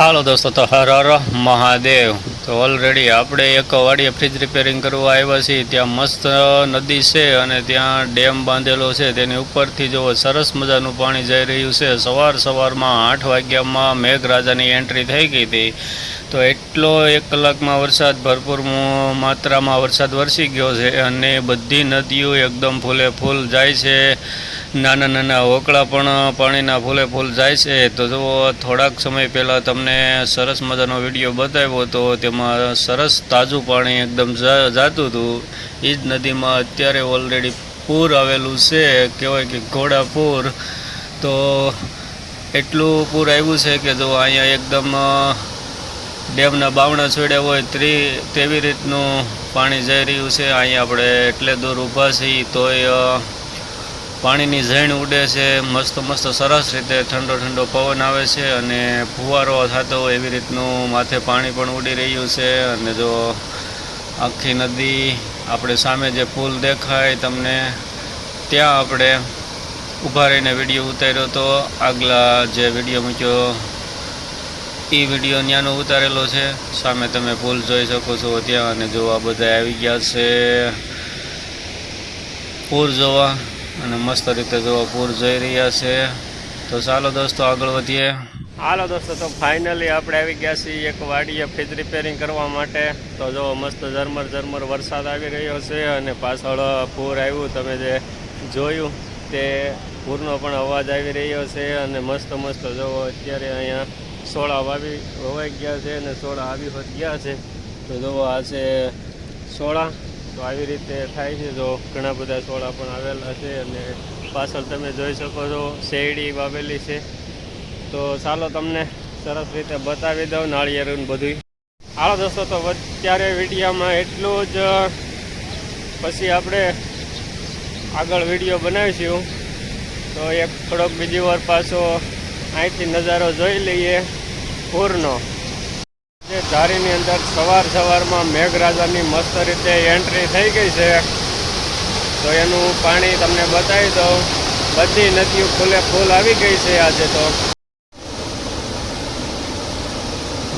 હાલો દોસ્તો, તો હર હર મહાદેવ. તો ઓલરેડી આપણે એક વાડીએ ફ્રીજ રિપેરિંગ કરવા આવ્યા છીએ. ત્યાં મસ્ત નદી છે અને ત્યાં ડેમ બાંધેલો છે. તેની ઉપરથી જો સરસ મજાનું પાણી જઈ રહ્યું છે. સવાર સવારમાં આઠ વાગ્યામાં મેઘરાજાની એન્ટ્રી થઈ ગઈ હતી. તો એટલો એક કલાકમાં વરસાદ ભરપૂર માત્રામાં વરસાદ વરસી ગયો છે અને બધી નદીઓ એકદમ ફૂલે ફૂલ જાય છે. નાના નાના ઓકળા પણ પાણીના ફૂલે ફૂલ જાય છે. તો જુઓ, થોડાક સમય પહેલાં તમને સરસ મજાનો વીડિયો બતાવ્યો તો તેમાં સરસ તાજું પાણી એકદમ જા- જાતું હતું. એ જ નદીમાં અત્યારે ઓલરેડી પૂર આવેલું છે. કહેવાય કે ઘોડા પૂર. તો એટલું પૂર આવ્યું છે કે જો અહીંયા એકદમ ડેમના બાવણા છોડ્યા હોય ત્રી, તેવી રીતનું પાણી જઈ રહ્યું છે. અહીંયા આપણે એટલે દૂર ઊભા છીએ તોય પાણીની ઝેણ ઉડે છે, મસ્ત મસ્ત સરસ રીતે ઠંડો ઠંડો પવન આવે છે અને ફુવારો થતો એવી રીતનું માથે પાણી પણ ઉડી રહ્યું છે અને જો આખી નદી આપણે સામે જે પુલ દેખાય તમને, ત્યાં આપણે ઊભા રહીને વીડિયો ઉતાર્યો તો આગલા જે વીડિયો મૂક્યો, એ વીડિયો ત્યાંનો ઉતારેલો છે. સામે તમે પુલ જોઈ શકો છો ત્યાં અને જોવા બધા આવી ગયા છે. પૂર જોવા. અને મસ્ત રીતે જોવા પૂર જઈ રહ્યા છે. તો ચાલો દોસ્તો, આગળ વધીએ. હાલો દોસ્તો, તો ફાઇનલી આપણે આવી ગયા છીએ એક વાડીએ ફ્રીજ રિપેરિંગ કરવા માટે. તો જો મસ્ત ઝરમર ઝરમર વરસાદ આવી રહ્યો છે અને પાછળ પૂર આવ્યું. તમે જે જોયું તે પૂરનો પણ અવાજ આવી રહ્યો છે અને મસ્ત મસ્ત જો અત્યારે અહીંયા સોળા વાવી વવાઈ ગયા છે અને સોળા આવી હોત ગયા છે. તો જો આ છે સોળા. તો આવી રીતે થાય છે. જો ઘણા બધા છોડા પણ આવેલા છે અને પાછળ તમે જોઈ શકો છો, શેરડી વાવેલી છે. તો ચાલો તમને સરસ રીતે બતાવી દઉં નાળિયેરું બધું હાલો દોસ્તો, તો અત્યારે વિડીયામાં એટલું જ. પછી આપણે આગળ વીડિયો બનાવીશું. તો એક થોડોક બીજી વાર પાછો અહીંથી નજારો જોઈ લઈએ. પૂરનો. જે ધારીની અંદર સવાર સવારમાં મેઘરાજાની મસ્ત રીતે એન્ટ્રી થઈ ગઈ છે. તો એનું પાણી તમને બતાવી દઉં. બધી નદીઓ ફૂલે ફૂલ આવી ગઈ છે આજે તો.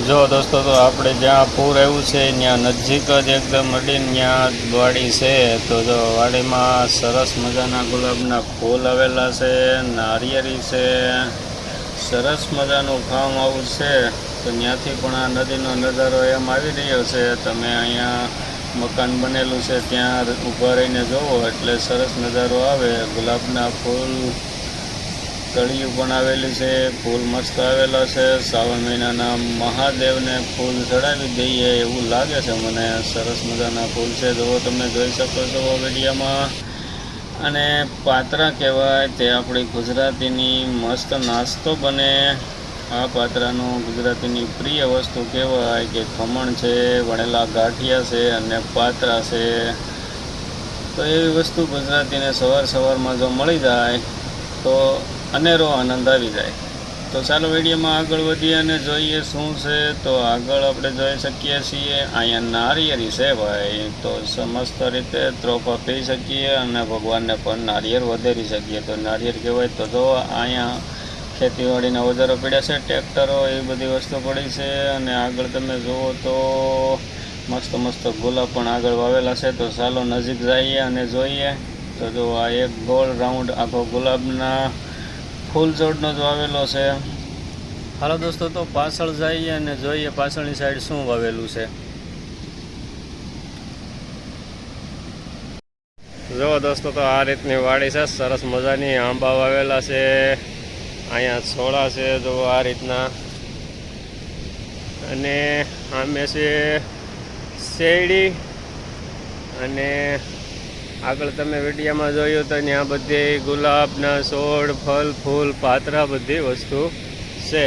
જો દોસ્તો, તો આપણે જ્યાં પૂર આવ્યું છે, ત્યાં નજીક જ એકદમ અડીને ત્યાં વાડી છે. તો જો વાડીમાં સરસ મજાના ગુલાબના ફૂલ આવેલા છે નારિયેરી છે સરસ મજાનું ફાર્મ હાઉસ છે, તો ત્યાંથી પણ આ નદીનો નજારો એમ આવી રહ્યો છે. તમે અહીંયા મકાન બનેલું છે, ત્યાં ઊભા રહીને જોવો, એટલે સરસ નજારો આવે. ગુલાબના ફૂલ કળિયું પણ આવેલી છે, ફૂલ મસ્ત આવેલા છે. શ્રાવણ મહિનાના મહાદેવને ફૂલ ચડાવી દઈએ એવું લાગે છે મને. સરસ મજાના ફૂલ છે જો તમે જોઈ શકો છો વિડીયોમાં. અને પાત્રા કહેવાય તે આપણી ગુજરાતીની મસ્ત નાસ્તો બને. આ પાત્રાનું ગુજરાતીની પ્રિય વસ્તુ કહેવાય કે ખમણ છે, વણેલા ગાંઠિયા છે અને પાત્રા છે. તો એવી વસ્તુ ગુજરાતીને સવાર સવારમાં જો મળી જાય તો અનેરો આનંદ આવી જાય. તો ચાલો વિડીયોમાં આગળ વધીએ અને જોઈએ શું છે. તો આગળ આપણે જોઈ શકીએ છીએ, અહીંયા નારિયેરી છે ભાઈ. તો સમસ્ત રીતે ત્રોપા પી શકીએ અને ભગવાનને પણ નારિયેર વધેરી શકીએ. તો નારિયેર કહેવાય તો જો અહીંયા ખેતીવાડીના ઓજારો પડ્યા છે, ટ્રેક્ટરો, એ બધી વસ્તુ પડી છે. અને આગળ તમે જુઓ તો મસ્ત મસ્ત ગુલાબ પણ આગળ વાવેલા છે. તો ચાલો નજીક જઈએ અને જોઈએ. તો જો આ એક ગોળ રાઉન્ડ આખો ગુલાબના ફૂલ છોડનો જ વાવેલો છે. હાલો દોસ્તો તો પાછળ જઈએ અને જોઈએ પાછળની સાઈડ શું વાવેલું છે. જો દોસ્તો તો આ રીતની વાડી છે. સરસ મજાની આંબા વાવેલા છે. અહીંયા છોડા છે જો આ રીતના. અને આમે છે શેરડી અને આગળ તમે વિડીયોમાં જોયું તો ત્યાં બધી ગુલાબના છોડ ફલ, ફૂલ, પાતરા બધી વસ્તુ છે.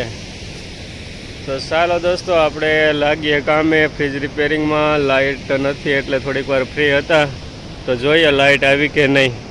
તો ચાલો દોસ્તો, આપણે લાગીએ કામે. ફ્રીજ રિપેરિંગમાં લાઇટ નથી, એટલે થોડીક વાર ફ્રી હતા. તો જોઈએ લાઇટ આવી કે નહીં.